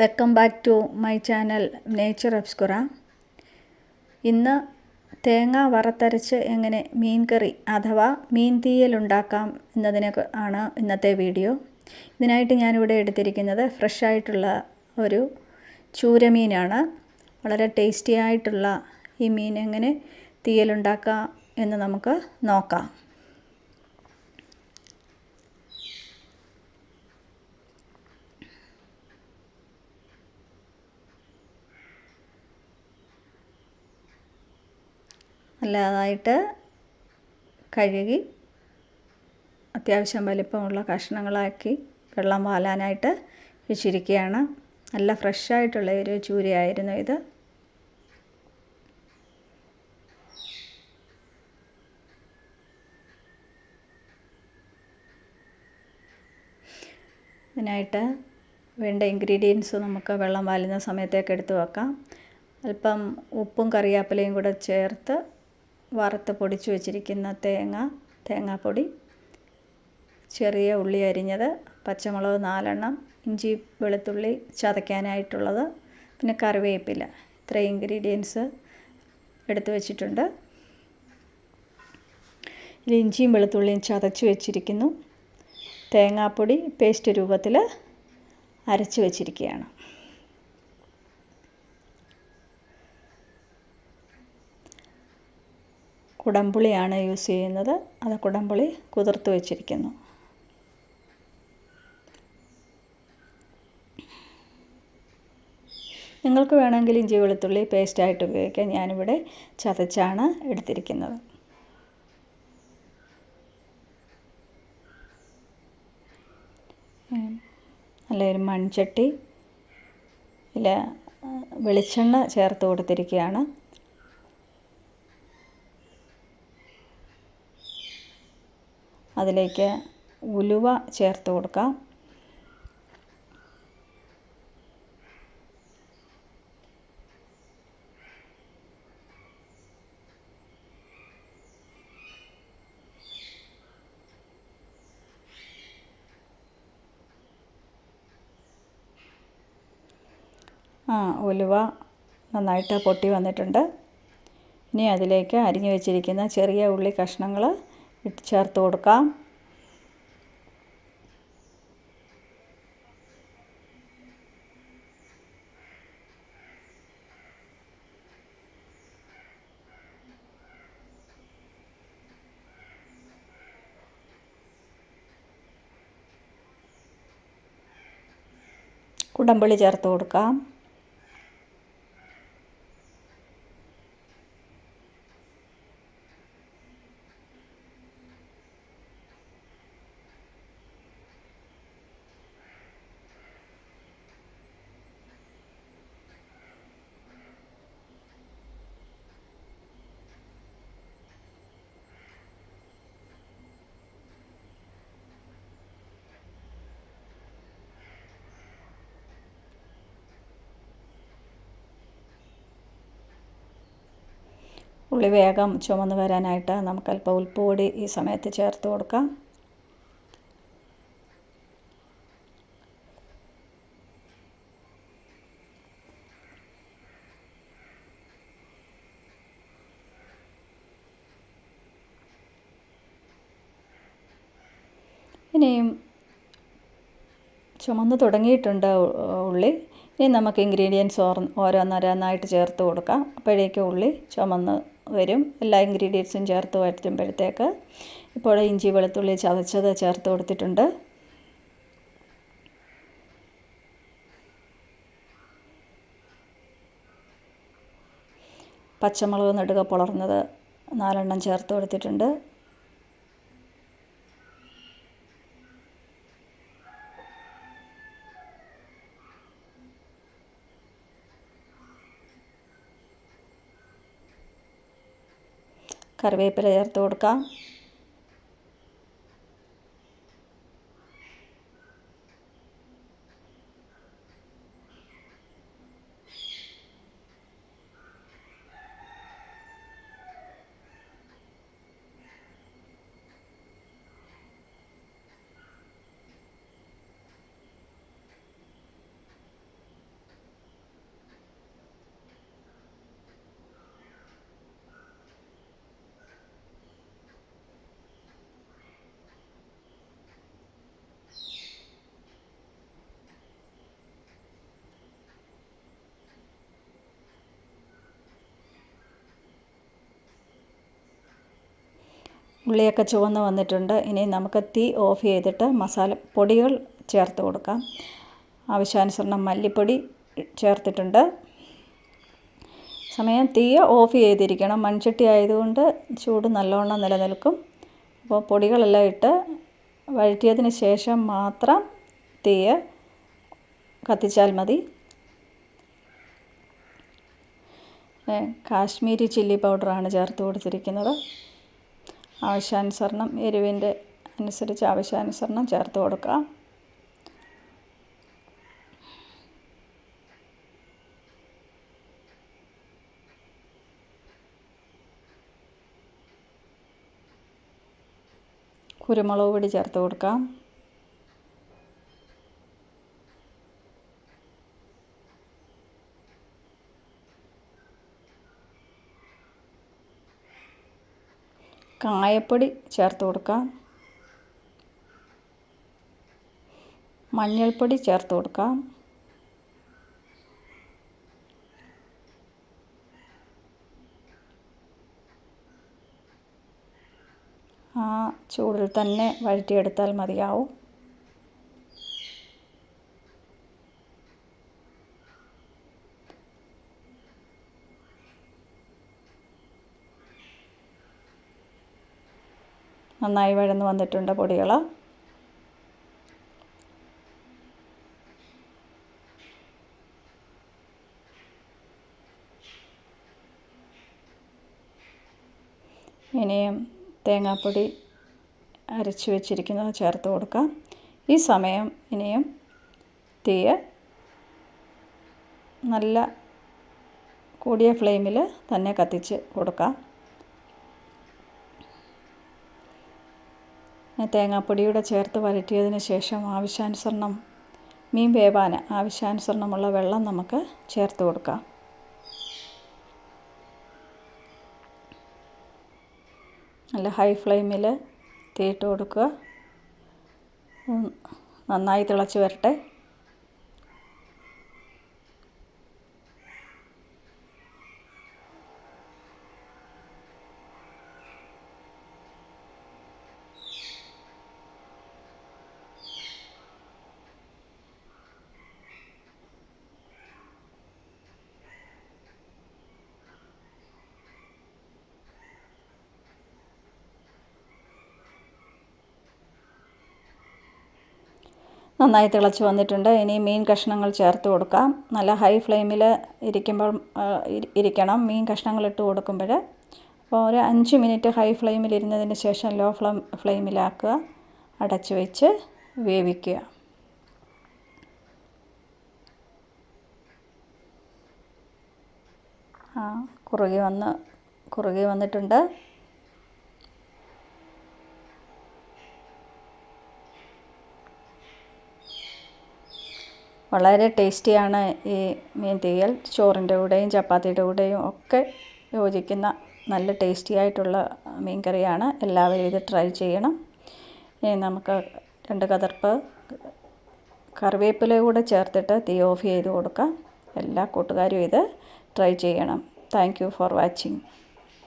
Welcome back to my channel nature obscura ഇന്ന് തേങ്ങ വറുത്തരച്ച് എങ്ങനെ മീൻ കറി അഥവാ മീൻ തീയൽ ഉണ്ടാക്കാം എന്നതിനെ ആണ് ഇന്നത്തെ വീഡിയോ. ഇതിനായിട്ട് ഞാനിവിടെ എടുത്തിരിക്കുന്നത് ഫ്രഷ് ആയിട്ടുള്ള ഒരു ചൂരമീനാണ്. വളരെ ടേസ്റ്റി ആയിട്ടുള്ള ഈ മീൻ എങ്ങനെ തീയലുണ്ടാക്കാം എന്ന് നമുക്ക് നോക്കാം. നല്ലതായിട്ട് കഴുകി അത്യാവശ്യം വലിപ്പമുള്ള കഷ്ണങ്ങളാക്കി വെള്ളം വാലാനായിട്ട് വെച്ചിരിക്കുകയാണ്. നല്ല ഫ്രഷായിട്ടുള്ള ഒരു ചൂരയായിരുന്നു ഇത്. ഇതിനായിട്ട് വേണ്ട ഇൻഗ്രീഡിയൻസ് നമുക്ക് വെള്ളം വാലുന്ന സമയത്തേക്ക് എടുത്ത് വെക്കാം. അല്പം ഉപ്പും കറിവേപ്പിലയും കൂടെ ചേർത്ത് വറുത്ത് പൊടിച്ച് വെച്ചിരിക്കുന്ന തേങ്ങ തേങ്ങാപ്പൊടി ചെറിയ ഉള്ളി അരിഞ്ഞത് പച്ചമുളക് നാലെണ്ണം ഇഞ്ചി വെളുത്തുള്ളി ചതയ്ക്കാനായിട്ടുള്ളത് പിന്നെ കറിവേപ്പില ഇത്രയും ഇൻഗ്രീഡിയൻസ് എടുത്തു വെച്ചിട്ടുണ്ട്. ഇഞ്ചിയും വെളുത്തുള്ളിയും ചതച്ച് വെച്ചിരിക്കുന്നു. തേങ്ങാപ്പൊടി പേസ്റ്റ് രൂപത്തിൽ അരച്ച് വെച്ചിരിക്കുകയാണ്. കുടംപുളിയാണ് യൂസ് ചെയ്യുന്നത്. അത് കുടംപുളി കുതിർത്ത് വെച്ചിരിക്കുന്നു. നിങ്ങൾക്ക് വേണമെങ്കിൽ ഇഞ്ചി വെളുത്തുള്ളി പേസ്റ്റായിട്ട് ഉപയോഗിക്കാം. ഞാനിവിടെ ചതച്ചാണ് എടുത്തിരിക്കുന്നത്. നല്ലൊരു മൺചട്ടി. ഇല്ല വെളിച്ചെണ്ണ ചേർത്ത് കൊടുത്തിരിക്കുകയാണ്. അതിലേക്ക് ഉലുവ ചേർത്ത് കൊടുക്കാം. ആ ഉലുവ നന്നായിട്ട് പൊട്ടി വന്നിട്ടുണ്ട്. ഇനി അതിലേക്ക് അരിഞ്ഞു വെച്ചിരിക്കുന്ന ചെറിയ ഉള്ളി കഷ്ണങ്ങൾ ഇട്ട് ചേർത്ത് കൊടുക്കാം. കുടമ്പുളി ചേർത്ത് കൊടുക്കാം. ഉള്ളി വേഗം ചുമന്ന് വരാനായിട്ട് നമുക്ക് അല്പം ഉൽപ്പ് ഈ സമയത്ത് ചേർത്ത് കൊടുക്കാം. ഇനിയും ചുമന്ന് തുടങ്ങിയിട്ടുണ്ട് ഉള്ളി. ഇനി നമുക്ക് ഇൻഗ്രീഡിയൻസ് ഓരോന്നോരോന്നായിട്ട് ചേർത്ത് കൊടുക്കാം. അപ്പോഴേക്കും ഉള്ളി ചുമന്ന് വരും. എല്ലാ ഇൻഗ്രീഡിയൻസും ചേർത്ത് വരുത്തുമ്പോഴത്തേക്ക് ഇപ്പോൾ ഇഞ്ചി വെളുത്തുള്ളി ചതച്ചത് ചേർത്ത് കൊടുത്തിട്ടുണ്ട്. പച്ചമുളക് നടുക പുളർന്നത് നാലെണ്ണം ചേർത്ത് കൊടുത്തിട്ടുണ്ട്. കറിവേപ്പില ചേർത്ത് കൊടുക്കാം. ഉള്ളിയൊക്കെ ചുവന്ന് വന്നിട്ടുണ്ട്. ഇനി നമുക്ക് തീ ഓഫ് ചെയ്തിട്ട് മസാല പൊടികൾ ചേർത്ത് കൊടുക്കാം. ആവശ്യാനുസരണം മല്ലിപ്പൊടി ചേർത്തിട്ടുണ്ട്. സമയം തീ ഓഫ് ചെയ്തിരിക്കണം. മൺചട്ടി ആയതുകൊണ്ട് ചൂട് നല്ലോണം നിലനിൽക്കും. അപ്പോൾ പൊടികളെല്ലാം ഇട്ട് വഴറ്റിയതിന് ശേഷം മാത്രം തീ കത്തിച്ചാൽ മതി. കാശ്മീരി ചില്ലി പൗഡറാണ് ചേർത്ത് കൊടുത്തിരിക്കുന്നത്. ആവശ്യാനുസരണം എരിവിന്റെ അനുസരിച്ച് ആവശ്യാനുസരണം ചേർത്ത് കൊടുക്കാം കുരുമുളക് പൊടി ചേർത്ത് കൊടുക്കാം കായപ്പൊടി ചേർത്ത് കൊടുക്കാം മഞ്ഞൾപ്പൊടി ചേർത്ത് കൊടുക്കാം ആ ചൂടിൽ തന്നെ വഴറ്റിയെടുത്താൽ മതിയാവും. നന്നായി വഴന്ന് വന്നിട്ടുണ്ട് പൊടികൾ ഇനിയും തേങ്ങാപ്പൊടി അരച്ച് വെച്ചിരിക്കുന്നത് ചേർത്ത് കൊടുക്കാം. ഈ സമയം ഇനിയും തീയ നല്ല കൂടിയ ഫ്ലെയിമിൽ തന്നെ കത്തിച്ച് കൊടുക്കാം. തേങ്ങാപ്പൊടിയൂടെ ചേർത്ത് വഴറ്റിയതിന് ശേഷം ആവശ്യാനുസരണം മീൻ വേവാൻ ആവശ്യാനുസരണമുള്ള വെള്ളം നമുക്ക് ചേർത്ത് കൊടുക്കാം. നല്ല ഹൈ ഫ്ലെയിമിൽ തീയിട്ട് കൊടുക്കുക. നന്നായി തിളച്ച് വരട്ടെ. നന്നായി തിളച്ച് വന്നിട്ടുണ്ട്. ഇനി മീൻ കഷ്ണങ്ങൾ ചേർത്ത് കൊടുക്കാം. നല്ല ഹൈ ഫ്ലെയിമിൽ ഇരിക്കുമ്പോൾ ഇരിക്കണം. മീൻ കഷ്ണങ്ങൾ ഇട്ട് കൊടുക്കുമ്പോൾ. അപ്പോൾ ഒരു അഞ്ച് മിനിറ്റ് ഹൈ ഫ്ലെയിമിൽ ഇരുന്നതിന് ശേഷം ലോ ഫ്ലെയിം ഫ്ലെയിമിലാക്കുക അടച്ച് വെച്ച് വേവിക്കുക. കുറുകി വന്ന് കുറുകി വന്നിട്ടുണ്ട്. വളരെ ടേസ്റ്റിയാണ് ഈ മീൻ തീയൽ. ചോറിന്റെ കൂടെയും ചപ്പാത്തിയുടെ കൂടെയും ഒക്കെ യോജിക്കുന്ന നല്ല ടേസ്റ്റി ആയിട്ടുള്ള മീൻ കറിയാണ് എല്ലാവരും ഇത് ട്രൈ ചെയ്യണം. ഇനി നമുക്ക് രണ്ട് കതിർപ്പ് കറിവേപ്പില കൂടെ ചേർത്തിട്ട് തീ ഓഫ് ചെയ്ത് കൊടുക്കാം. എല്ലാ കൂട്ടുകാരും ഇത് ട്രൈ ചെയ്യണം. Thank for watching.